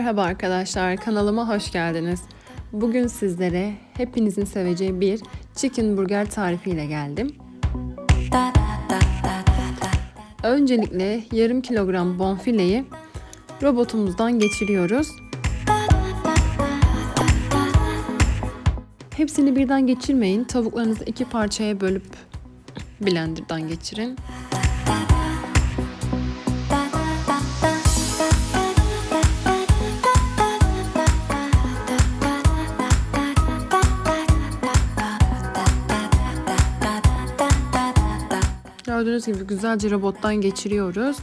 Merhaba arkadaşlar, kanalıma hoş geldiniz. Bugün sizlere hepinizin seveceği bir chicken burger tarifiyle geldim. Öncelikle yarım kilogram bonfileyi robotumuzdan geçiriyoruz. Hepsini birden geçirmeyin. Tavuklarınızı iki parçaya bölüp blenderdan geçirin. Gördüğünüz gibi güzelce robottan geçiriyoruz.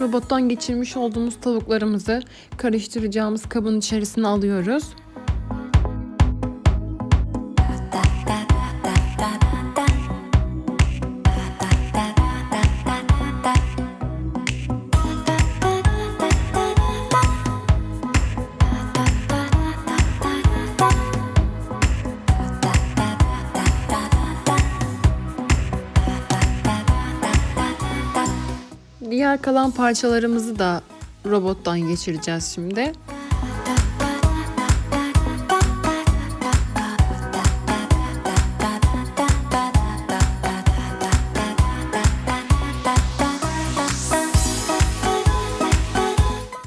Robottan geçirmiş olduğumuz tavuklarımızı karıştıracağımız kabın içerisine alıyoruz. Diğer kalan parçalarımızı da robottan geçireceğiz şimdi.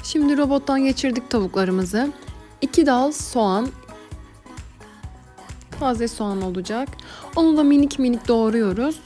Şimdi robottan geçirdik tavuklarımızı. 2 dal soğan, taze soğan olacak. Onu da minik minik doğruyoruz.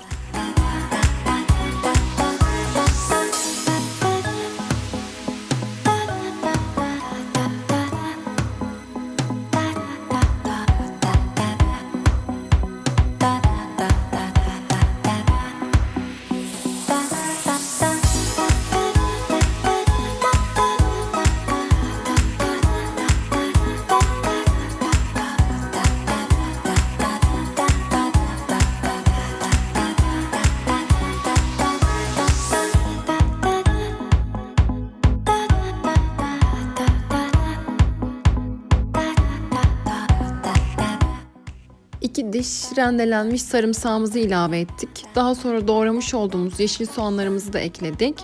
Diş rendelenmiş sarımsağımızı ilave ettik. Daha sonra doğramış olduğumuz yeşil soğanlarımızı da ekledik.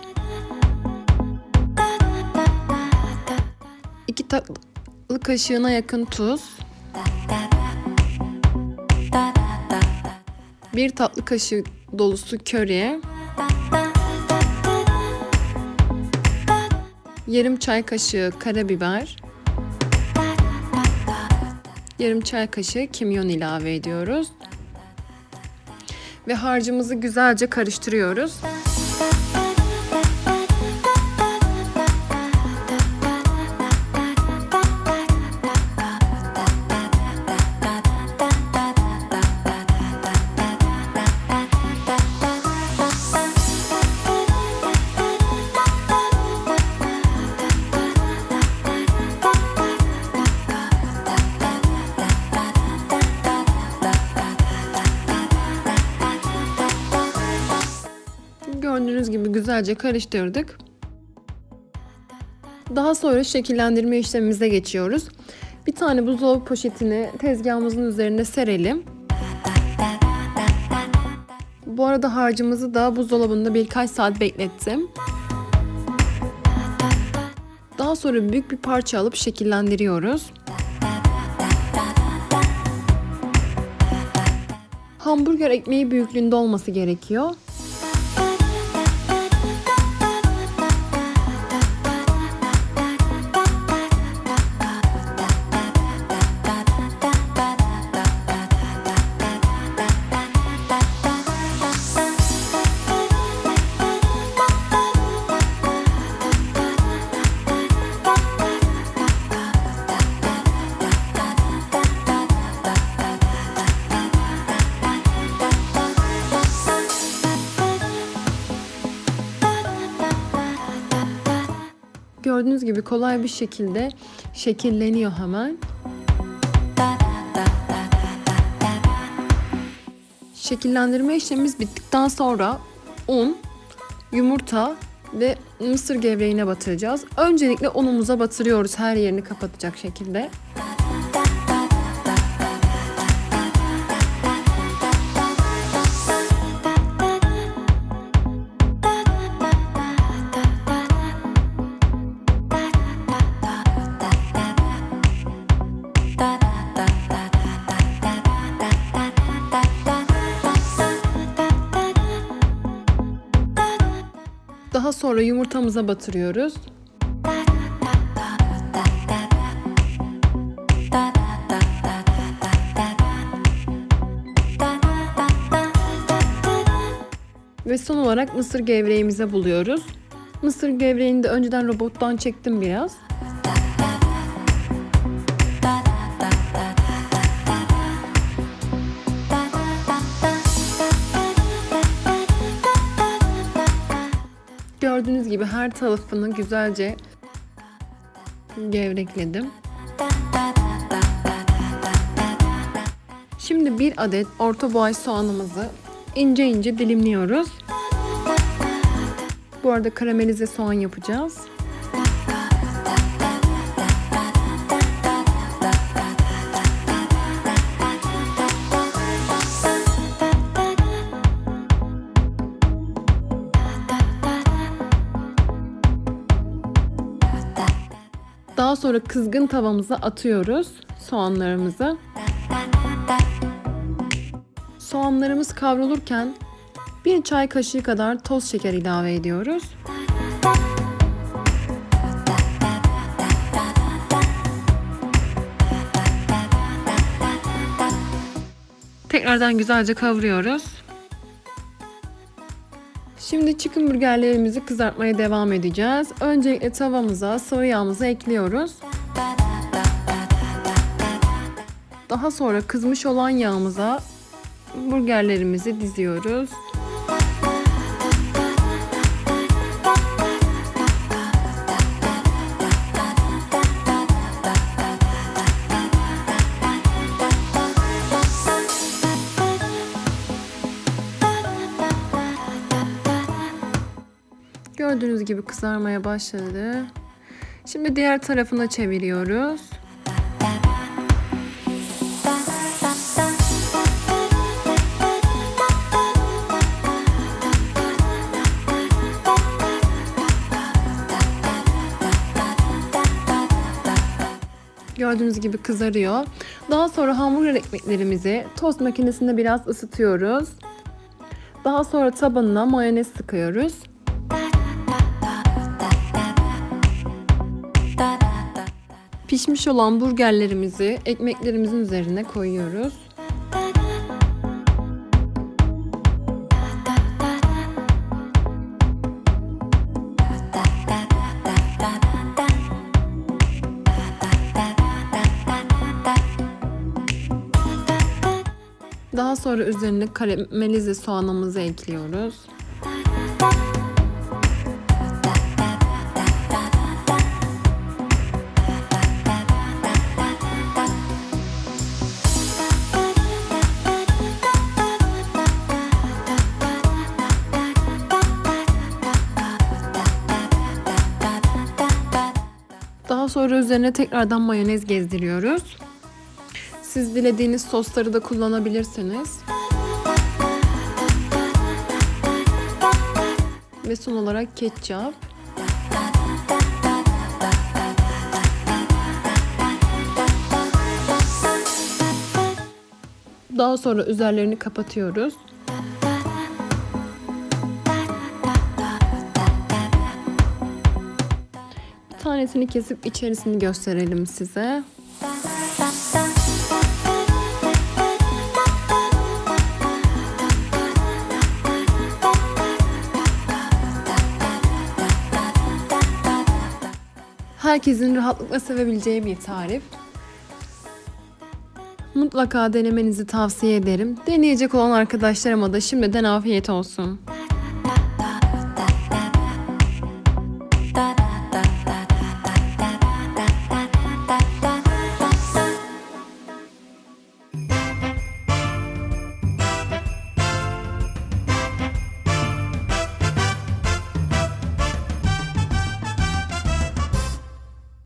İki tatlı kaşığına yakın tuz. Bir tatlı kaşığı dolusu köri. Yarım çay kaşığı karabiber. Yarım çay kaşığı kimyon ilave ediyoruz. Ve harcımızı güzelce karıştırıyoruz. Gördüğünüz gibi güzelce karıştırdık. Daha sonra şekillendirme işlemimize geçiyoruz. Bir tane buzdolabı poşetini tezgahımızın üzerine serelim. Bu arada harcımızı da buzdolabında birkaç saat beklettim. Daha sonra büyük bir parça alıp şekillendiriyoruz. Hamburger ekmeği büyüklüğünde olması gerekiyor. Gördüğünüz gibi kolay bir şekilde şekilleniyor hemen. Şekillendirme işlemimiz bittikten sonra un, yumurta ve mısır gevreğine batıracağız. Öncelikle unumuza batırıyoruz her yerini kapatacak şekilde. Sonra yumurtamıza batırıyoruz. Ve son olarak mısır gevreğimize buluyoruz. Mısır gevreğini de önceden robottan çektim biraz. Gördüğünüz gibi her tarafını güzelce gevrekledim. Şimdi bir adet orta boy soğanımızı ince ince dilimliyoruz. Bu arada karamelize soğan yapacağız. Daha sonra kızgın tavamıza atıyoruz soğanlarımızı. Soğanlarımız kavrulurken bir çay kaşığı kadar toz şeker ilave ediyoruz. Tekrardan güzelce kavuruyoruz. Şimdi chicken burgerlerimizi kızartmaya devam edeceğiz. Öncelikle tavamıza sıvı yağımızı ekliyoruz. Daha sonra kızmış olan yağımıza burgerlerimizi diziyoruz. Gördüğünüz gibi kızarmaya başladı. Şimdi diğer tarafına çeviriyoruz. Gördüğünüz gibi kızarıyor. Daha sonra hamburger ekmeklerimizi tost makinesinde biraz ısıtıyoruz. Daha sonra tabanına mayonez sıkıyoruz. Pişmiş olan burgerlerimizi ekmeklerimizin üzerine koyuyoruz. Daha sonra üzerine karamelize soğanımızı ekliyoruz. Daha sonra üzerine tekrardan mayonez gezdiriyoruz. Siz dilediğiniz sosları da kullanabilirsiniz. Ve son olarak ketçap. Daha sonra üzerlerini kapatıyoruz. Tanesini kesip içerisini gösterelim size. Herkesin rahatlıkla sevebileceği bir tarif. Mutlaka denemenizi tavsiye ederim. Deneyecek olan arkadaşlarıma da şimdiden afiyet olsun.